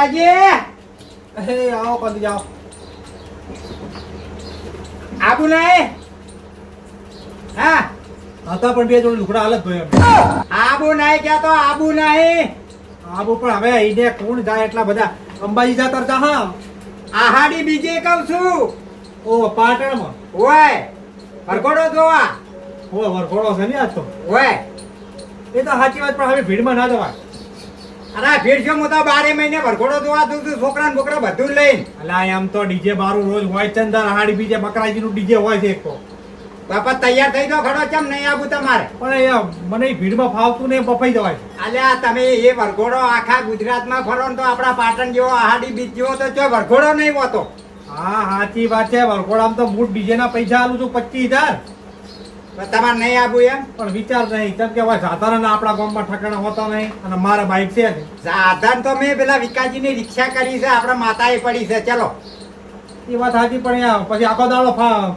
પકડાજી એ આવો કંદ જાઓ આબુ નહીં હા હતા પણ બે જોડે લુકડા હાલત ધોયા આબુ નહીં ક્યાં તો આબુ નહીં આબુ પણ હવે ઈને કોણ જાય એટલા બધા અંબાજી જાતર જા હા આહાડી બીજી કહું છું ઓ પાટણમાં ઓય ભરઘોડો જોવા ઓ વરઘોડો છે ને આજ તો ઓય એ તો સાચી વાત પણ હવે ભીડમાં ના જવાય અરે આ ભીડ છે હું તો બારે મહિને ભરખોડો જોવા દઉં છું છોકરા બોકરા બધું લઈને. અલા આમ તો ડીજે બારું રોજ હોય ચંદર હાડી બીજે બકરાજી નું ડીજે હોય છે એક તો. બાપા તૈયાર થઈ જાઓ ખડો કેમ નહીં આવું તમારે? પણ મને ભીડમાં ફાવતું ને બફાઈ જવાય. અલ્યા તમે એ વરઘોડો આખા ગુજરાતમાં ફરો ને તો આપણા પાટણ જેવો આહાડી બીચ જેવો તો ચો વરઘોડો નહીં હોતો? હા સાચી વાત છે. વરઘોડામાં તો મૂળ ડીજે ના પૈસા આલું છું પચીસ હજાર. તો તમારે નહીં આપું એમ? પણ વિચાર નહીં. કેમ કે સાધારણ આપણા ગામમાં ઠકાણા હોતા નહીં અને મારા બાઈક છે. સાધન તો મેં પેલા વિકાસજીની રિક્ષા કરી છે આપણા માતાએ પડી છે. ચલો. એ વાત સાચી પણ પછી આખો દાડો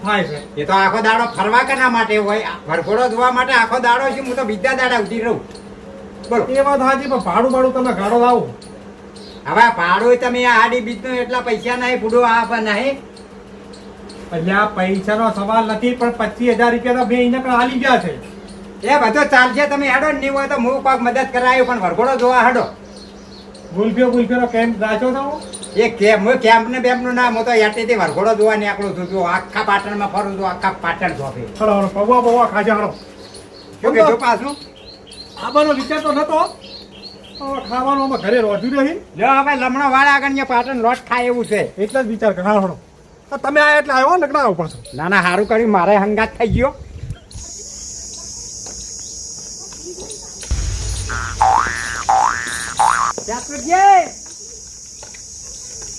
થાય છે. એ તો આખો દાડો ફરવા કેના માટે હોય? વરઘોડો જોવા માટે આખો દાડો છે હું તો બીજા દાડા ઉઠી રહું. બોલો. એ વાત સાચી પણ ભાડું ભાડું તમે ગાડો લાવો. હવે ભાડું તમે આ આડી બીજનું એટલા પૈસા નહીં ભૂડો આ નહીં. એટલે આ પૈસાનો સવાલ નથી પણ પચીસ હજાર રૂપિયા તો બે પણ હાલી ગયા છે. એ બધો ચાલશે તમે હેડો ને નહીં હોય તો હું કોક મદદ કરાયો પણ વરઘોડો જોવા હેડો. ગુલફીઓ ગુલફીઓ કેમ્પ રાખ્યો તો? એ કેમ હું કેમ્પ બેમ્પનું નામ હું તો યાટેથી વરઘોડો જોવા નીકળું છું જો આખા પાટણમાં ફરું છું આખા પાટણ જોબે હળો હળો પવા પવા ખાજા હળો. શું કીધું પાછું? ખાવાનો વિચાર તો નતો. ખાવાનો ઘરે રોધ્યું નહીં જો હવે લમણો વાળા આગળ પાટણ લોટ ખાય એવું છે. એટલે જ વિચાર ઘણા હળો. તમે આ એટલે આવ્યો ને આવો પાછો? ના ના સારું કર્યું. મારે હંગાત થઈ ગયો.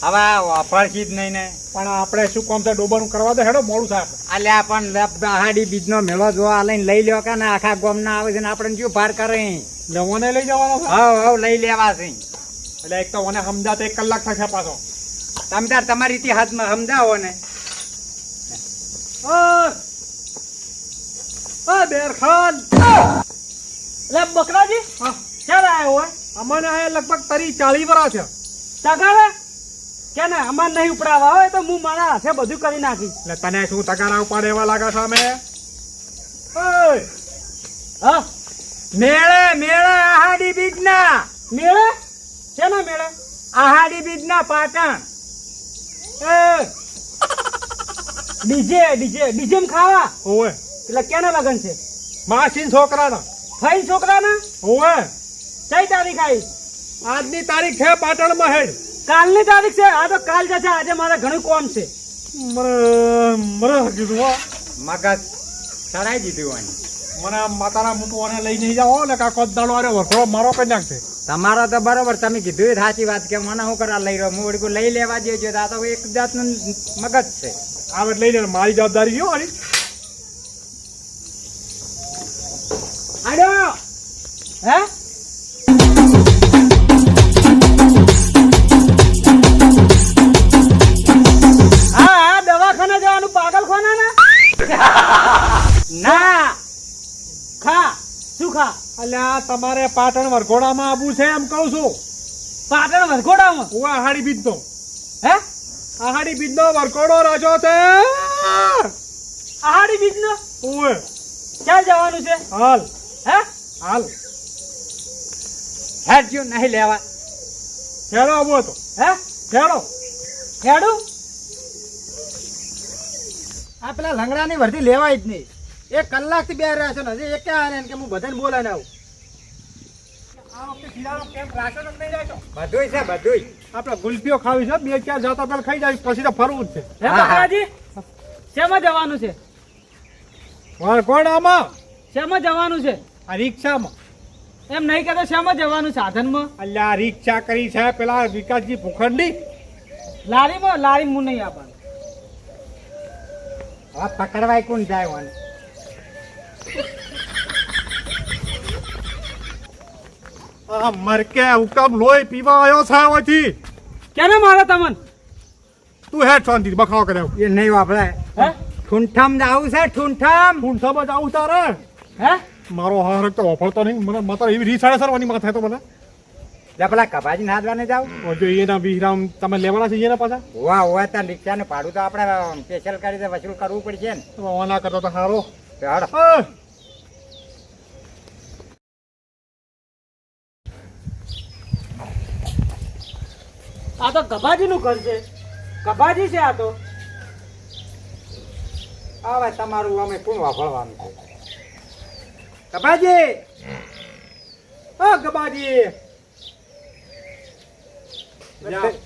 હવે વાપરશી જ નહીં ને. પણ આપણે શું કોમ છે? ડોબાનું કરવા દે હેડો મોડું થાય આપણે. અલ્યા પણ પહાડી બીજનો મેળો જોવા લઈને લઈ લ્યો કે ને? આખા ગામ ના આવે છે ને આપણે શું ભાર કરે? લેવાને લઈ જવાનો હા હવ હવ લઈ લેવા છે. એટલે એક તો મને સમજાતો એક કલાક થશે પાછો. તમે તમારી રીતે હાથમાં સમજાવો ને. હા બેર એટલે બકરાજી ક્યારે આવ્યો હોય? અમને આ લગભગ તરી ચાલી વરા છે. તગાવે કે ને અમાર નહીં ઉપડાવા હોય તો હું મારા હાથે બધું કરી નાખી એટલે તને શું તગારા ઉપાડે એવા લાગે છે અમે? હા? મેળે મેળે આહાડી બીજના. મેળે? શેના મેળે? આહાડી બીજના પાટણ. ડીજે ડીજે ડીજે માં ખાવા? ઓવે. એટલે કેના લગન છે? માસીન છોકરાના. ફઈ છોકરાના? ઓવે. કઈ તારીખ આવી? આજની તારીખ છે પાટણ મહેલ કાલની તારીખ છે? આ તો કાલ જશે. આજે મારે ઘણું કોમ છે. મને મને કીધું મગજ ચડાઈ દીધું હોય મને માતાના મોટું અને લઈ નહીં જાઓ ને કાકો દાડો આરે વખરો મારો કઈ નાખશે તમારો તો બરોબર તમે કીધું એ સાચી વાત કે મને શું કરવા લઈ રહ્યો? હું લઈ લેવા જોઈએ આ તો એક જાતનું મગજ છે. આ આવે લઈ લે મારી જવાબદારી ગયો આની આડો હા? તમારે પાટણ વરઘોડામાં આવવું છે એમ કહું છું. પાટણ વરઘોડામાં? હું આહાડી બીજ હે? આહાડી બીજનો વરઘોડો રાખ્યો છે. આહાડી બીજનો ઓય ક્યાં જવાનું છે? હાલ. હે? હાલ. હેડજો નહીં લેવા. ખેડો આવો તો. હે? ખેડો. ખેડો? આ પેલા લંગડાની વર્ધી લેવાય જ નહીં. એક કલાકથી બે રહ્યા છે ને હજી એક આવ્યા ને કે હું બધાને બોલાવીને આવું? છે આપણે ગુલ્ફીઓ ખાવી છે બે ચાર જાતા પેલા ખાઈ જાય પછી તો ફરવું જ છે. શેમાં જવાનું છે? વરઘોડામાં. શેમાં જવાનું છે? આ રિક્ષામાં. એમ નહીં કહેતો શેમાં જવાનું સાધનમાં? અલ્યા રિક્ષા કરી છે પેલા વિકાસજી ભૂખંડી. લારીમાં લારી મુ નહીં આપવાનું. પકડવાય કોણ જાય આ મરકે ઉકમ લોહી પીવા આવ્યો છે ઓથી કેને મારે તમને? તું હેડ શાંતિ બખાવ કરે એ નહીં વાપરે. હે? ઠુંઠમ જવું છે ઠુંઠમ. ઊંઠામાં આવું તારે. હે? મારો હાર તો ઓફળતો નહીં. મને માતા એવી રીસાડે સરવાની માથે તો મને. લે પેલા કભાજી નાદવાને જાવ. ઓ જો ના વિહરામ તમે લેવાના છે એના પાછા? વાહ હોવા ત્યાં ને ભાડું તો આપણે સ્પેશિયલ કરી દે વસૂલ કરવું પડશે ને. ઓના કરતો તો સારો તો આ તો ગભાજી નું ઘર છે. ગભાજી છે આ તો. હવે તમારું અમે કોણ વાપરવાનું છે. કભાજી હા ગભાજી!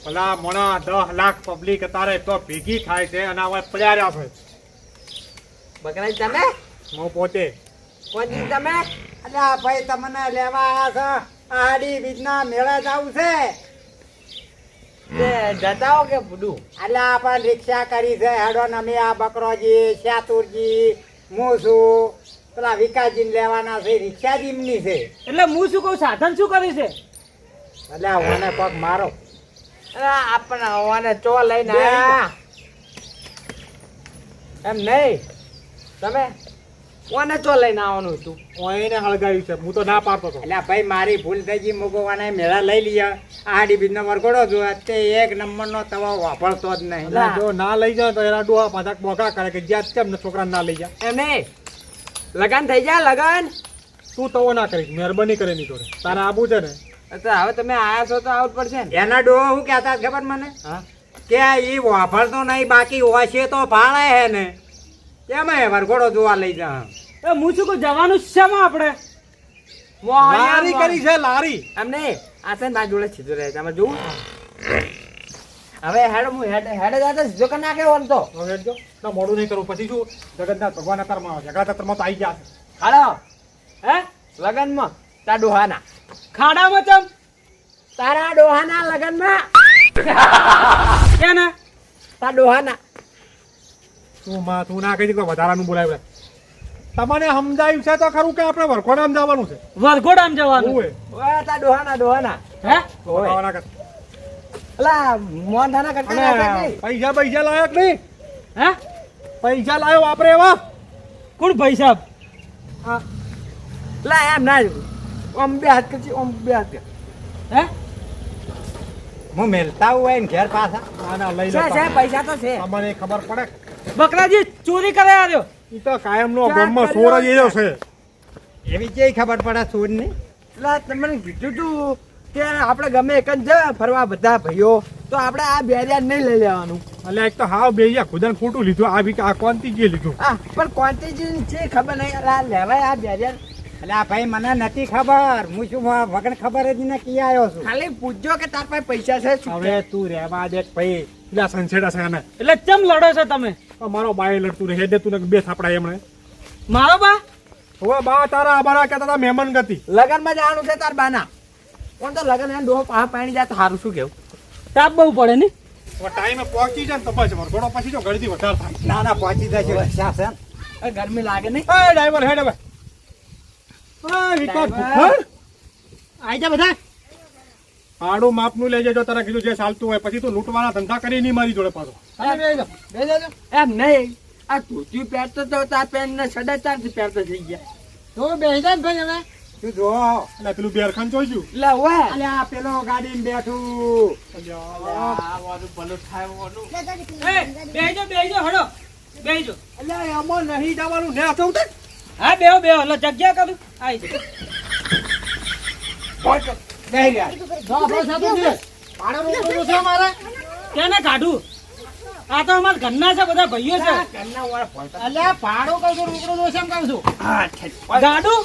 ભલા મોણા દસ લાખ પબ્લિક તારે તો ભેગી થાય છે અને હવે પડ્યા રહ્યા છે. બકરાજ તમે? હું પોતે. પોતે તમે? અલ્યા ભાઈ તમને લેવા આવ્યા છો. આડી બીજના મેળા જવું છે. જતા હો કે બધું અલ્યા આપણે રિક્ષા કરી છે. હેડો અમે આ બકરોજી શાતુરજી મૂસુ. પેલા વિકાસજી લેવાના છે રિક્ષા જીમની છે. એટલે હું શું કહું સાધન શું કર્યું છે? એટલે હોને પગ મારો. આપણે હવાને ચો લઈને. એમ નહીં. તમે? કોને ચો લઈને આવવાનું હતું? એને હળગાવ્યું છે. હું તો ના પાડતો હતો. એટલે ભાઈ મારી ભૂલ થઈ ગઈ. મૂકવાના મેળા લઈ લીયા આડી બીજનો વરઘોડો જો તે એક નંબરનો તવા વાપરતો જ નહીં. જો ના લઈ જાય તો એના ડોહા પાછા બોકા કરે કે જ્યાં કેમ છોકરા છોકરાને ના લઈ જા એમ નહીં લગન થઈ જાય લગન? તું તવો ના કરીશ. મહેરબાની કરે ની જોડે. તારે આબુ છે ને. તો હવે તમે આયા છો તો આવું પડશે ને. એના ડોહો હું કહેતા ખબર મને? હા. કે એ વાપરતો નહીં બાકી હોય છે તો ભાડે હે ને. એમાં વરઘોડો જોવા લઈ જા એ હું શું કહું જવાનું છે માં આપણે? લારી કરી છે લારી. એમ નહીં આ છે ને જોડે સીધું રહે તમે જોવું હવે હેડ હું હેડ હેડ જાતે સીધો કરી નાખે ઓન તો. હેડ જો. ના મોડું નહીં કરું. પછી શું? જગતના ભગવાન અતારમાં જગત અતારમાં તો આવી ગયા છે. હાલો હે? લગનમાં? તારા ડોહાના. ખાડામાં ચમ? તારા ડોહાના લગનમાં. કેના? તારા ડોહાના. તું માં તું ના કહી વધારાનું બોલાવે તમને સમજાયું છે તો ખરું કે આપણે વરઘોડામ જવાનું છે? વરઘોડામ જવાનું? હોય તા ડોહાના ડોહાના. હે? ડોહાના કર. અલા મોંધાના કરતા પૈસા પૈસા લાયક નહીં. હે? પૈસા લાયો વાપરે એવા. કોણ ભાઈ સાહેબ લા એમ ના ઓમ બે હાથ કરજી ઓમ બે હાથ હે? હું મેલતા હોય ને ઘેર પાછા. ના ના લઈ છે લો પૈસા તો છે. તમને ખબર પડે? બકરાજી ચોરી કરે આવ્યો ઈ તો કાયમ નો ગમમાં કર્યો જ એનો છે. એવી કેવી ખબર પડે ચોરની એટલે તમને કીધું તું કે આપણે ગમે એક જ ફરવા બધા ભાઈઓ તો આપણે આ બેરિયા નહીં લઈ લેવાનું. એટલે એક તો હાવ બેરિયા ખુદન ખોટું લીધું. આ બી આ કોનથી જે લીધું. હા પણ ક્વોન્ટિટી છે ખબર નહીં. એટલે આ લેવાય આ બેરિયા અલ્યા ભાઈ મને નથી ખબર. હું શું વગર ખબર જ ને કી આવ્યો છું. ખાલી પૂછજો કે તાર પાસે પૈસા છે હવે તું રહેવા દે ભાઈ. પેલા સંસેડા છે એટલે ચમ લડો છો તમે? મારો બાય લડતું રહે દે તું બે થાપડા એમણે. મારો બા? હવે બા તારા અમારા કહેતા હતા મહેમાન ગતિ. લગનમાં જવાનું છે તાર બાના. કોણ તો લગન એને ડોહો પા પાણી જાય તો સારું શું કેવું? તાપ બહુ પડે ને? હવે ટાઈમે પહોંચી જાય ને તો મારો થોડો પછી જો ગળતી વધારે થાય. ના ના પહોંચી જશે રિક્ષા છે? ને. ગરમી લાગે નહીં. એ ડ્રાઈવર હેડ હવે. હા વિકાસ આઈ જા બધા. આડું માપનું લેજે જો તારા કીધું જે ચાલતું હોય. પછી તું લૂંટવાના ધંધા કરી નહીં મારી જોડે પાછો. એમ નહીં. આ ધોતી પહેરતો તો તાર પેન ને સાડા ચારથી પહેરતો થઈ ગયા. તો બેસી જાય ભાઈ હવે. તું જો એટલે પેલું બેરખાન જોઈશું? એટલે ઓય. અલ્યા પેલો ગાડીમાં બેઠું. બેજો બેજો હડો. બેજો એટલે એમાં નહીં જવાનું. ને હતું હા બેહો બેહો. એટલે જગ્યા કરું. આઈ જા. બેહી રહ્યા. જો આપણો સાધુ છે. ભાડો રોકડો છે અમારે કેને કાઢું? આ તો અમારા ઘરના છે બધા ભાઈઓ છે. અલ્યા ભાડો કહું છું રોકડો દોશે એમ કહું છું? ગાડું?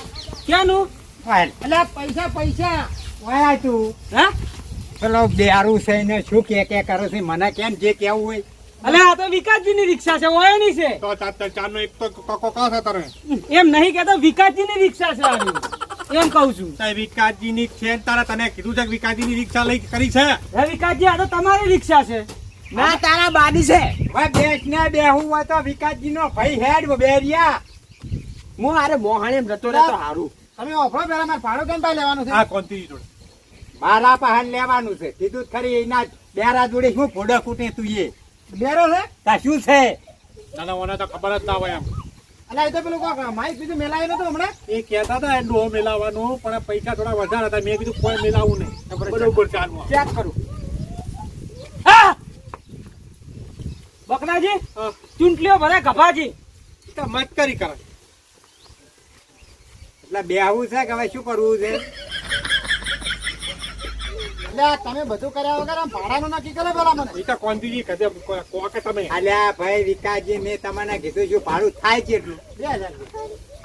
ક્યાંનું? વાય. અલ્યા પૈસા પૈસા. વાય તું. હે? પેલો બેરું છે ને શું કે કે કરે છે? મને કેમ જે કેવું હોય? અલે આ તો વિકાસજી ની રિક્ષા છે ઓયની છે. તો ચાર ચાર નો એક તો કકો કા છે એમ નહીં કેતો વિકાસજી ની રિક્ષા છે આની. એમ કહું છું. તે વિકાસજી ની છે ને તારા તને કીધું છે કે વિકાસજી ની રિક્ષા લઈ કરી છે? હે વિકાસજી આ તો તમારી રિક્ષા છે. ના. તારા બાડી છે. હવે બેસ ને બેહું હોય તો વિકાસજી નો ભાઈ હેડ બેરિયા. હું અરે મોહાણી એમ રહે તો હારું. તમે ઓફરો પેલા મારે ભાડો કેમ ભાઈ લેવાનું છે? હા કોનથી જોડે મારા પાસે લેવાનું છે. કીધું જ ખરી એના બેરા જોડે શું ફોડો કૂટે તું એ. બેરો છે તા શું છે? નાના મને તો ખબર જ ના હોય એમ. અલા, એ તો પેલું કોક માઈક બીજું મેલાયું નતું હમણાં? એ કહેતા હતા એ મેલાવાનો પણ પૈસા થોડા વધારે હતા. મેં કીધું કોઈ મેલાવું નહીં. બરોબર. ચાલવા ચેક કરું. હા! બકરાજી ચૂંટલીઓ ભરે ગભાજી. તો મત કરી કરે. એટલે બેહવું છે કે હવે શું કરવું છે? એટલે તમે બધું કર્યા વગર આમ ભાડાનું નક્કી કરે પેલા મને. એ તો કોંતીજી કહે કહો તમે. અલ્યા ભાઈ વિકાસજી મેં તમને કીધું છું ભાડું થાય કેટલું બે હજાર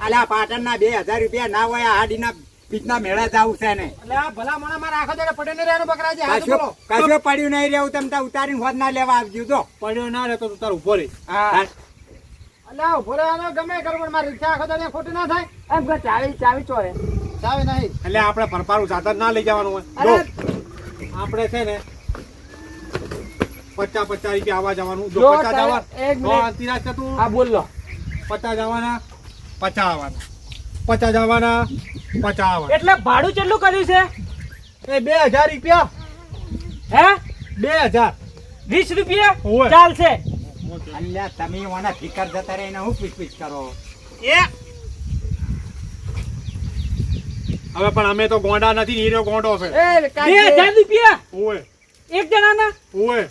અલ્યા પાટણના બે હજાર રૂપિયા ના હોય હાડીના પીઠના મેળા જવું છે ને. એટલે ભલા મણા મારા આખો દાડો પટેલ ને રહેવાનું બકરાજી. હાથ કશું પડ્યું નહીં રહેવું તમે તાર ઉતારીને હોદ ના લેવા આવજો તો પડ્યો ના રહેતો તો તાર ઊભો રહી. હા. એટલે આ ઊભો રહેવાનો ગમે કરવું પણ મારી રિક્ષા આખો દાડો ખોટી ના થાય. એમ કે ચાવી ચાવી ચોરે. ચાવી નહીં. એટલે આપણે ભરપારું સાધન ના લઈ જવાનું હોય! જો, આપણે છે ને પચાસ પચાસ રૂપિયા આવવા જવાનું. જો પચાસ આવવા તો અંતિરાજ છે તું. હા બોલ લો. પચાસ જવાના પચાસ આવવાના. પચાસ જવાના પચાસ આવવાના. એટલે ભાડું કેટલું કર્યું છે? એ બે હજાર રૂપિયા. હે? બે હજાર. વીસ રૂપિયા. ચાલશે. અલ્યા તમે ઓના ફિકર જતા રહીને હું પીચ પીચ કરો? હવે પણ અમે તો ગોંડા નથી હીરો ગોંડો છે. એ બે. હજાર રૂપિયા ઓય એક જણાના? ઓય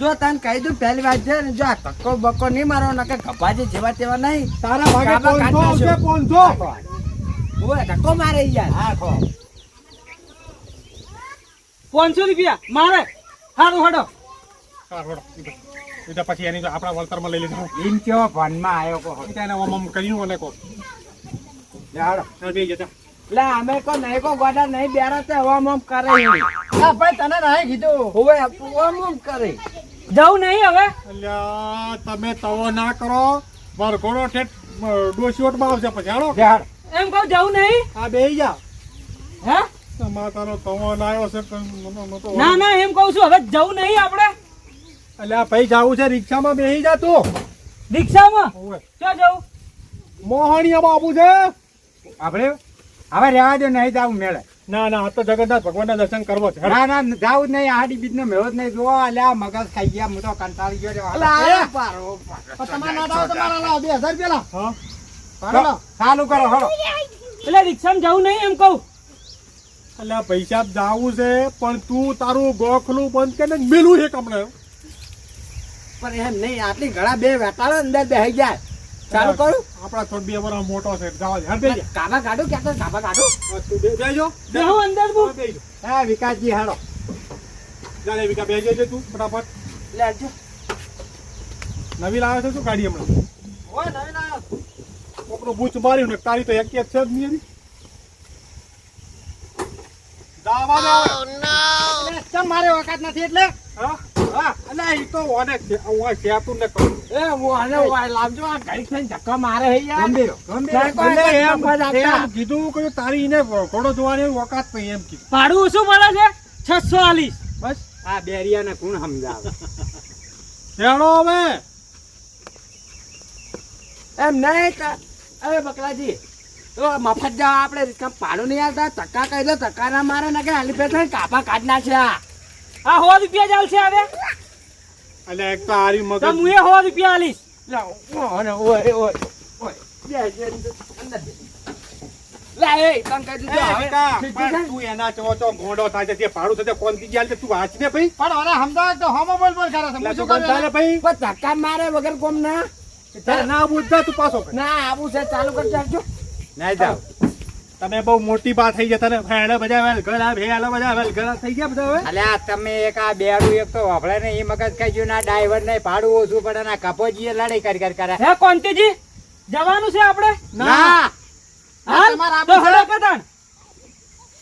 જો તન કહી દઉં પહેલી વાત છે ને જો આ ધક્કો બક્કો નહીં મારો નકે ગભાજી જેવા તેવા નહીં. તારા ભાગે કાબા પાંચસો કાઢ આવશે પાંચસો ઓય ધક્કો મારે યાર. હા ખો પાંચસો રૂપિયા મારે. સારું હડો. હા, રોડો. એ પછી એની તો આપણા વળતરમાં લઈ લીધું. એમ કેવો ભનમાં આવ્યો કહો. એ તો એને ઓમ ઓમ કર્યું અને કહો બે જતા લે અમે કો નહીં કો ગોડા નહીં બેરા તે હવા મમ કરે હા ભાઈ તને નહીં કીધું. હવે હવા મમ કરે. જવું નહીં હવે? તમે તવો ના કરો. મારો ઘોડો ઠેઠ ડોસીઓટમાં આવશે પછી હાલો. એમ કહું જવું નહીં? આ બે જા. હે? તમારો તવો ના આવ્યો છે ના ના એમ કહું છું હવે જવું નહીં આપણે? અલ્યા ભાઈ જાવું છે રિક્ષામાં બેસી જા તું. રિક્ષામાં. ક્યાં જવું? મોહણીયામાં આવવું છે. આપણે? હવે રહેવા દો નહીં જાવ મેળે. ના ના આ તો જગન્નાથ ભગવાનના દર્શન કરવો છે. ના ના જાવ જ નહીં આડી બીજ નો મેળો જ નહીં. જોવો અલ્યા મગજ ખાઈ ગયા હું તો કંટાળી ગયો તમારે ના જાવ તો લાવ બે હજાર પેલા. હા. ચાલુ કરો હળો એટલે રિક્ષામાં જવું નહીં એમ કહું. એટલે પૈસા જાવું છે પણ તું તારું ગોખલું બંધ કરીને મેલું છે કમળે પણ એમ નહીં આટલી ઘણા બે વેટાળો અંદર બેસી જાય ચાલુ કરું? આપડા થોડ બે વર્ષ મોટો છે જવા દે હેડ કાબા કાઢું ક્યાં તો કાબા કાઢું. બેજો તું બે- બેસજો. બેહું અંદર હું વિકાસજી હાડો જા વિકા બેજો છે તું ફટાફટ. લેજો નવી લાવે છે શું ગાડી હમણાં? ઓય. કોકનું બૂચ માર્યું ને તારી તો એક એક છે જ નહીં એની. દાવા હવે. મારે વખત નથી એટલે? હા? હા, ઈ તો નહીં ભાડું શું અરે બકલાજી તો મફત જાવ આપણે ભાડું નહીં આવતા ધક્કા કહી દો ધક્કા ના મારે ને કે હાલી પે કાપા કાઢ નાખશે આ સો રૂપિયા ચાલશે હવે. એટલે એક તો તો મગજ. હું એ સો રૂપિયા આલીશ. લા, ઓય, ઓય, ઓય? તું તે તું તો તું ધક્કા મારે વગર કોમ ના. ના બુદ્ધા તું પાછો ના આવું છે ચાલુ કરી જાવ. તમે બહુ મોટી બા થઈ જતા ને. હેડે બધા વેલ ગળા ભેલા બધા વેલ ગળા થઈ ગયા બધા હવે? અલ્યા તમે એક આ બેડું એક તો વફળે ને એ મગજ ખાઈ ગયું ના ડ્રાઈવર ને ભાડું ઓછું પડે ના કપોજીએ લડાઈ કરી કરી કરે. હે કોંતીજી જવાનું છે આપણે? ના. હાલ તમારે તો? હળો કદાન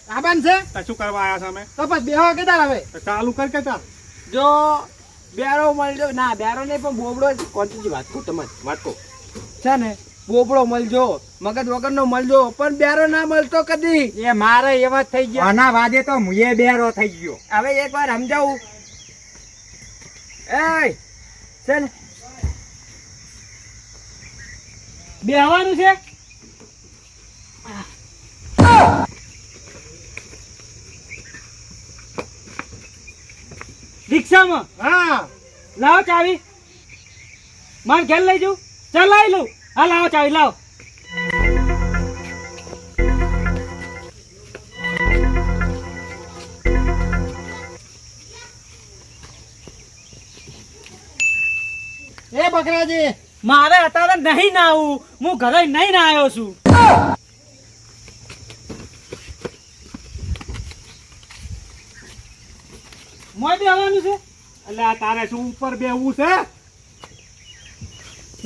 આબાન છે? તો શું કરવા આયા સામે તો પછી બેહો કેતા હવે. તો ચાલુ કર કે ચાલ જો બેરો મળજો ના બેરો નહીં પણ બોબડો કોંતીજી વાત કહું તમને વાત કહું છે ને? બોબડો મળજો મગજ વગરનો મળજો પણ બેરો ના મળતો કદી. એ મારે એવા થઈ ગયા. આના વાદે તો મુએ બેરો થઈ ગયો. હવે એક વાર સમજાવું. એ ચાલ. ને બેહવાનું છે? રિક્ષામાં? હા. લાવો ચાવી. માર ઘેર લઈ જઉં. ચલાવી લઉં. હા લાવો ચાવી લાવો. એ બકરાજી મારે અત્યારે નહીં ના આવું. હું ઘરે નહીં ના આવ્યો છું. મોય બી આવવાનું છે? એટલે તારે શું ઉપર બેવું છે?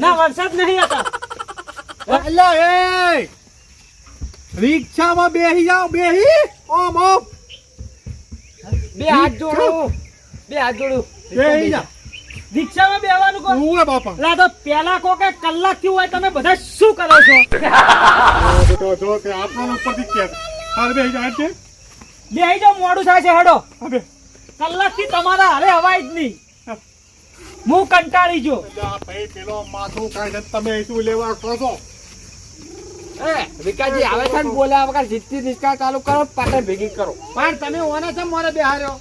ના વરસાદ નહીં હતા એટલે એ રિક્ષામાં બેહી જાઓ બેહી. ઓમ ઓમ. બે હાથ જોડું. બે હાથ જોડો. બેહી જા રિક્ષામાં બેવાનું કોણ? ઉવે બાપા. લા તો પેલા કો કે કલાકથી હોય તમે બધા શું કરો છો? તો તો કે આપણને ઉપરથી કે. હાલ બેહી જા છે બેહી જાઓ મોડું થાય છે હેડો. હવે કલાકથી તમારા હારે હવાય જ નહીં. હું. કંટાળી જો ભાઈ પેલો માથું કાઢે તમે શું લેવા કહો છો? વિકાસજી આવે છે ને બોલ્યા વગર જીતતી નિષ્કા ચાલુ કરો પાટે ભેગી કરો. પણ તમે ઓને છે મોરે બેહાર્યો?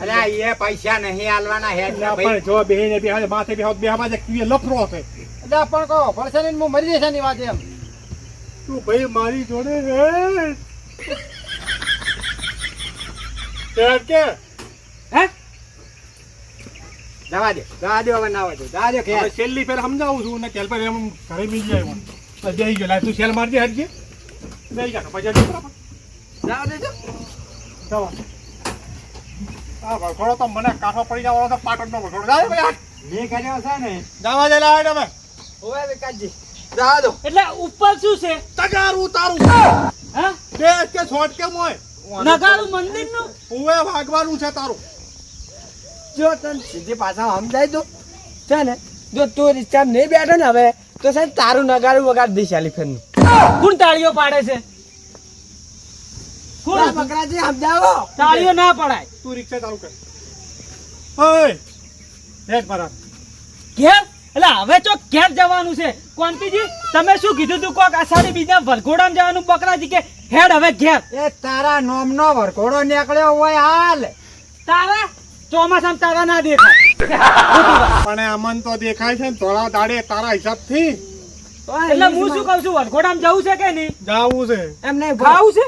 અલ્યા એ પૈસા નહીં આલવાના હેડ ના આપણે જો બેહીને બેહાડે માથે બેહાડ બેહામાં જે કીએ લફરો છે. એટલે પણ કહો ભરસે ને હું મરી જશે ની વાત એમ. તું ભાઈ મારી જોડે રે. કે? હે? જવા દે જવા દે હવે ના હોય તો. જવા દે છેલ્લી ફેર સમજાવું છું ને કેલ પર એમ ઘરે મિલ જાય બેહી ગયો. તું સેલ મારજે હટજે બેહી જા પછી હટજે દેજો જવા. આ વરઘોડો તો મને કાંઠો પડી જવાનો તો પાટણનો વરઘોડો જાય ભાઈ મેં કર્યો છે ને. જવા દે લાય તમે. ઓય વિકાસજી. જા દો. એટલે ઉપર શું છે? તગારું તારું. હા? બે કે છોટ કે મોય નગારું મંદિરનું ઉવે ભાગવાનું છે તારું. જો તન સીધી પાછા સમજાય તો. છે ને? જો તું રિક્ષા નહીં બેઠો ને હવે તો સાહેબ તારું નગારું વગાડ દઈશ આલીફેનનું કોણ તાળીઓ પાડે છે? કોણ? બકરાજી સમજાવો. તાળીઓ ના પડાય. તું રિક્ષા ચાલુ કર. ઓય! એક બરાબર ઘેર? એટલે હવે તો ઘેર જવાનું છે. કોંતીજી તમે શું કીધું તું કોક અષાઢી બીજા વરઘોડામાં જવાનું? બકરાજી કે હેડ હવે ઘેર. એ તારા નોમનો વરઘોડો નીકળ્યો હોય હાલ. તારા? ચોમાસામાં તારા ના દેખાય. પણ અમન તો દેખાય છે ને ધોળા દાડે તારા હિસાબથી. એટલે હું શું કહું છું વરઘોડામાં જવું છે કે નહીં? જવું છે. એમ નહીં ખાવું છે?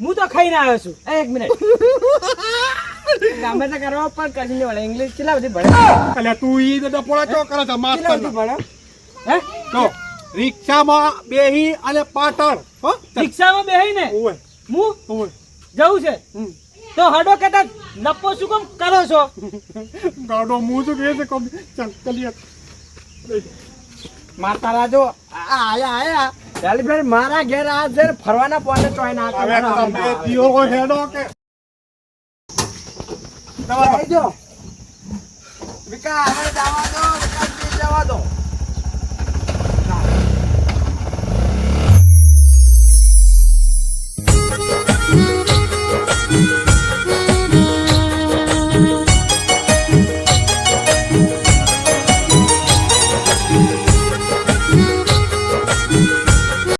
હું તો ખાઈને આવ્યો છું. એક મિનિટ. ગમે તે કરવા પણ કરી લેવાય ઇંગ્લિશ કેટલા બધી ભણે? એટલે તું ઈ ડપોળા ચો કરે છે માસ્તર ભણે? હે? તો રિક્ષામાં બેહી અને પાટણ હો રિક્ષામાં બેહીને? ઓય હું? જવું છે? હમ. તો હડો કેતા નપ્પો શું કામ કરો છો? ગાડો મું તો કે છે કમ ચાલ ચલીએ. માતા રાજો આયા આયા. ચાલી ભાઈ મારા ઘેર આ છે ફરવાના પોને ચોય ના હવે તમે દિયો કો હેડો કે? દવા જો વિકા હવે જવા દો.